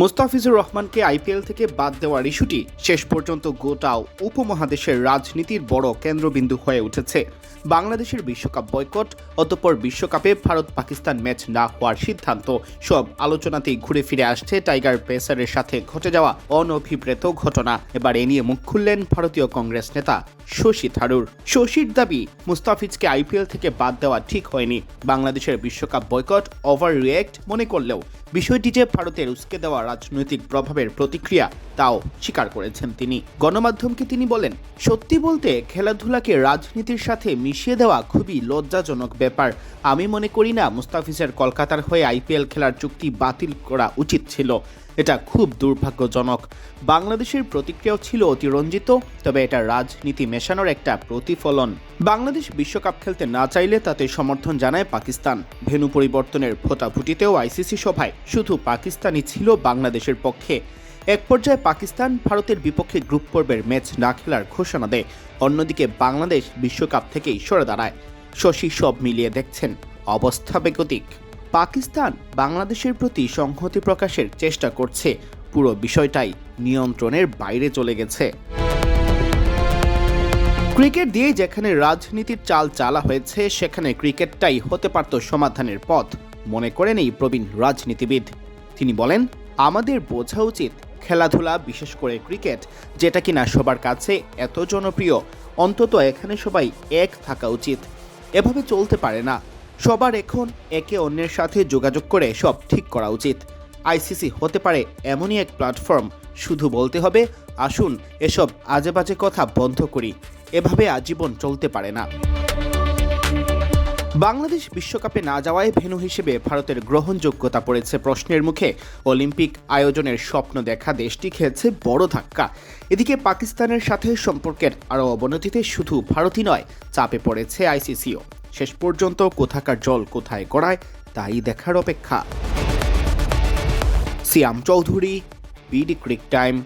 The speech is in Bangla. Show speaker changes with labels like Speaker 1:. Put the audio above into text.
Speaker 1: মোস্তাফিজুর রহমানকে আইপিএল থেকে বাদ দেওয়ার ইস্যুটি শেষ পর্যন্ত গোটাও উপমহাদেশের রাজনীতির বড় কেন্দ্রবিন্দু হয়ে উঠেছে। বাংলাদেশের বিশ্বকাপ বয়কট, অতঃপর বিশ্বকাপে ভারত পাকিস্তান ম্যাচ না হওয়ার সিদ্ধান্ত। সব আলোচনাতেই ঘুরে ফিরে আসছে টাইগার পেসারের সাথে ঘটে যাওয়া অনভিপ্রেত ঘটনা। এবার এ নিয়ে মুখ খুললেন ভারতীয় কংগ্রেস নেতা শশী থারুর। শশীর দাবি, মুস্তাফিজকে আইপিএল থেকে বাদ দেওয়া ঠিক হয়নি। বাংলাদেশের বিশ্বকাপ বয়কট ওভার রিয়েক্ট মনে করলেও, বিষয়টি যে ভারতের উস্কে দেওয়া রাজনৈতিক প্রভাবের প্রতিক্রিয়া তাও স্বীকার করেছেন তিনি। গণমাধ্যমকে তিনি বলেন, সত্যি বলতে খেলাধুলাকে রাজনীতির সাথে মিশিয়ে দেওয়া খুবই লজ্জাজনক ব্যাপার। আমি মনে করি না মুস্তাফিজের কলকাতার হয়ে আইপিএল খেলার চুক্তি বাতিল করা উচিত ছিল। এটা খুব দুর্ভাগ্যজনক। বাংলাদেশের প্রতিক্রিয়াও ছিল অতিরঞ্জিত, তবে এটা রাজনীতি মেশানোর একটা প্রতিফলন। বাংলাদেশ বিশ্বকাপ খেলতে না চাইলে তাতে সমর্থন জানায় পাকিস্তান। ভেনু পরিবর্তনের ভোটাভুটিতেও আইসিসি সভায় শুধু পাকিস্তানই ছিল বাংলাদেশের পক্ষে। এক পর্যায়ে পাকিস্তান ভারতের বিপক্ষে গ্রুপ পর্বের ম্যাচ না খেলার ঘোষণা দেয়। অন্যদিকে বাংলাদেশ বিশ্বকাপ থেকেই সরে দাঁড়ায়। শশী সব মিলিয়ে দেখছেন অবস্থা বেগতিক। পাকিস্তান বাংলাদেশের প্রতি সংহতি প্রকাশের চেষ্টা করছে। পুরো বিষয়টাই নিয়ন্ত্রণের বাইরে চলে গেছে। ক্রিকেট দিয়ে যেখানে রাজনীতির চাল চালা হয়েছে, সেখানে ক্রিকেটটাই হতে পারত সমাধানের পথ। মনে করেন এই প্রবীণ রাজনীতিবিদ। তিনি বলেন, আমাদের বোঝা উচিত খেলাধুলা, বিশেষ করে ক্রিকেট, যেটা কিনা সবার কাছে এত জনপ্রিয়। অন্তত এখানে সবাই এক থাকা উচিত। এভাবে চলতে পারে না। সবার এখন একে অন্যের সাথে যোগাযোগ করে সব ঠিক করা উচিত। আইসিসি হতে পারে এমনই এক প্ল্যাটফর্ম। শুধু বলতে হবে, আসুন, এসব আজে বাজে কথা বন্ধ করি। এভাবে আজীবন চলতে পারে না। বাংলাদেশ বিশ্বকাপে না যাওয়ায় ভেন্যু হিসেবে ভারতের গ্রহণযোগ্যতা পড়েছে প্রশ্নের মুখে। অলিম্পিক আয়োজনের স্বপ্ন দেখা দেশটি খেয়েছে বড় ধাক্কা। এদিকে পাকিস্তানের সাথে সম্পর্কের আরও অবনতিতে শুধু ভারতই নয়, চাপে পড়েছে আইসিসিও। শেষ পর্যন্ত কোথাকার জল কোথায় গড়ায়, তাই দেখার অপেক্ষা। সিয়াম চৌধুরী PD Quick Time.